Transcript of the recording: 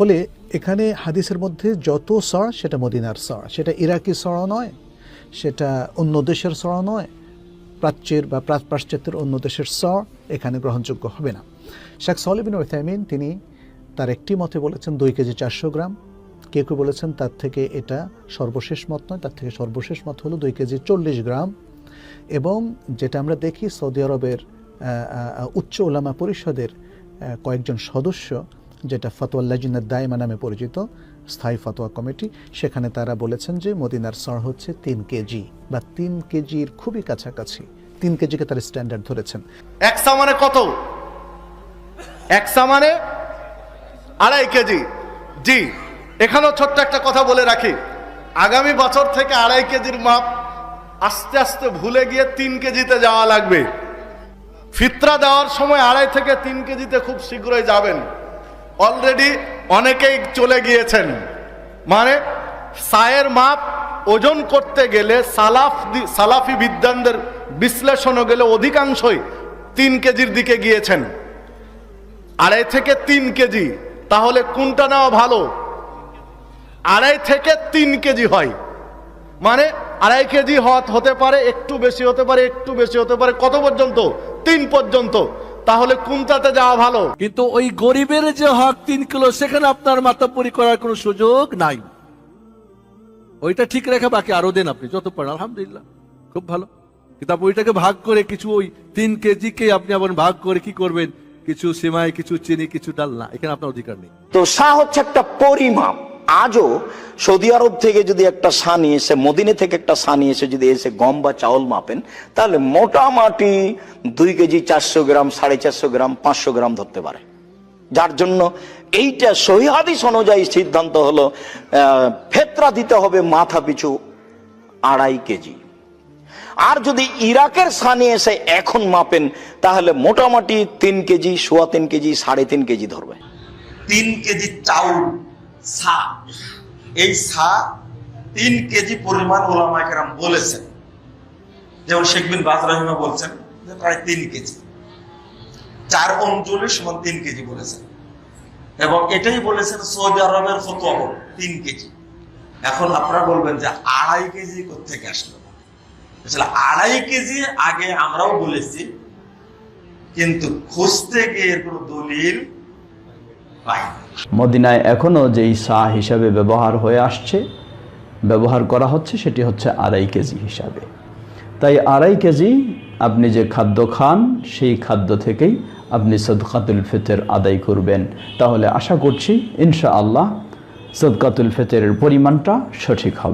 ফলে এখানে হাদিসের মধ্যে যত সর সেটা মদিনার সর সেটা ইরাকি সর নয়, সেটা অন্য দেশের সর নয়, প্রাচ্যের বা পাশ্চাত্যের অন্য দেশের সর এখানে গ্রহণযোগ্য হবে না। শেখ সলিবিন ওয়েথাইমিন তিনি তার একটি মতে বলেছেন, দুই কেজি চারশো গ্রাম। কেউ কেউ বলেছেন, তার থেকে এটা সর্বশেষ মত নয়, তার থেকে সর্বশেষ মত হলো দুই কেজি চল্লিশ গ্রাম। এবং যেটা আমরা দেখি, সৌদি আরবের উচ্চ ওলামা পরিষদের কয়েকজন সদস্য যেটা ফতোয়া ফতোয়াল্লাজিনার দায়মা নামে পরিচিত, স্থায়ী ফতোয়া কমিটি। সেখানে তারা বলেছেন যে মদিনার সর হচ্ছে তিন কেজি বা তিন কেজির খুবই কাছাকাছি। তিন কেজিকে তারা স্ট্যান্ডার্ড ধরেছেন। একসা মানে কত? একসা মানে আড়াই কেজি। জি, এখানেও ছোট্ট একটা কথা বলে রাখি। আগামী বছর থেকে আড়াই কেজির মাপ আস্তে আস্তে ভুলে গিয়ে তিন কেজিতে যাওয়া লাগবে। ফিতরা দেওয়ার সময় আড়াই থেকে তিন কেজিতে খুব শীঘ্রই যাবেন। অলরেডি অনেকেই চলে গিয়েছেন। মানে সায়ের মাপ ওজন করতে গেলে সালাফ সালাফি বিদ্যানদের বিশ্লেষণও গেলে অধিকাংশই তিন কেজির দিকে গিয়েছেন। আড়াই থেকে তিন কেজি, তাহলে কোনটা নেওয়া ভালো? আড়াই থেকে তিন কেজি হয়। মানে আড়াই কেজি হত পারে, একটু বেশি হতে পারে, একটু বেশি হতে পারে, কত পর্যন্ত? তিন পর্যন্ত। তাহলে কোনটাতে যাওয়া ভালো। কিন্তু ওই গরিবের যে হক তিন কিলো সেখানে আপনার মাতাপুরি করার কোনো সুযোগ নাই। ওইটা ঠিক রেখে বাকি আরও দেন আপনি যত পারেন। আলহামদুলিল্লাহ খুব ভালো। কিন্তু আপনি ওইটাকে ভাগ করে কিছু ওই তিন কেজিকে আপনি আবার ভাগ করে কি করবেন? কিছু সিমাই কিছু চিনি কিছু ডাল না এখানে আপনার অধিকার নেই। তো শাহ হচ্ছে একটা পরিমাপ। আজও সৌদি আরব থেকে যদি একটা সানি এসে, মদিনে থেকে একটা সানি এসে যদি এসে গম বা চাউল মাপেন, তাহলে মোটামুটি দুই কেজি চারশো গ্রাম, সাড়ে চারশো গ্রাম, পাঁচশো গ্রাম ধরতে পারে। যার জন্য এইটা সহিহাদিস অনুযায়ী সিদ্ধান্ত হলো ফেতরা দিতে হবে মাথা পিছু আড়াই কেজি। আর যদি ইরাকের সানি এসে এখন মাপেন, তাহলে মোটামুটি তিন কেজি, সোয়া তিন কেজি, সাড়ে তিন কেজি ধরবে। তিন কেজি চাউল সা। এই সা তিন কেজি পরিমাণ ওলামা কেরাম বলেছেন। যেমন শেখ বিন বাজ রহিমা বলছেন প্রায় তিন কেজি। চার অঞ্চলে সমান তিন কেজি বলেছেন। এবং এটাই বলেছেন সৌদি আরবের ফতোয়া তিন কেজি। এখন আপনারা বলবেন যে আড়াই কেজি কোথেকে আসলো? আসলে আড়াই কেজি আগে আমরাও বলেছি, কিন্তু খুঁজতে গিয়ে কোনো দলিল মদিনায় এখনও যেই সা হিসাবে ব্যবহার হয়ে আসছে, ব্যবহার করা হচ্ছে সেটি হচ্ছে আড়াই কেজি হিসাবে। তাই আড়াই কেজি আপনি যে খাদ্য খান, সেই খাদ্য থেকেই আপনি সদকাতুল ফেতের আদায় করবেন। তাহলে আশা করছি ইনশা আল্লাহ সদকাতুল ফেতের পরিমাণটা সঠিক হবে।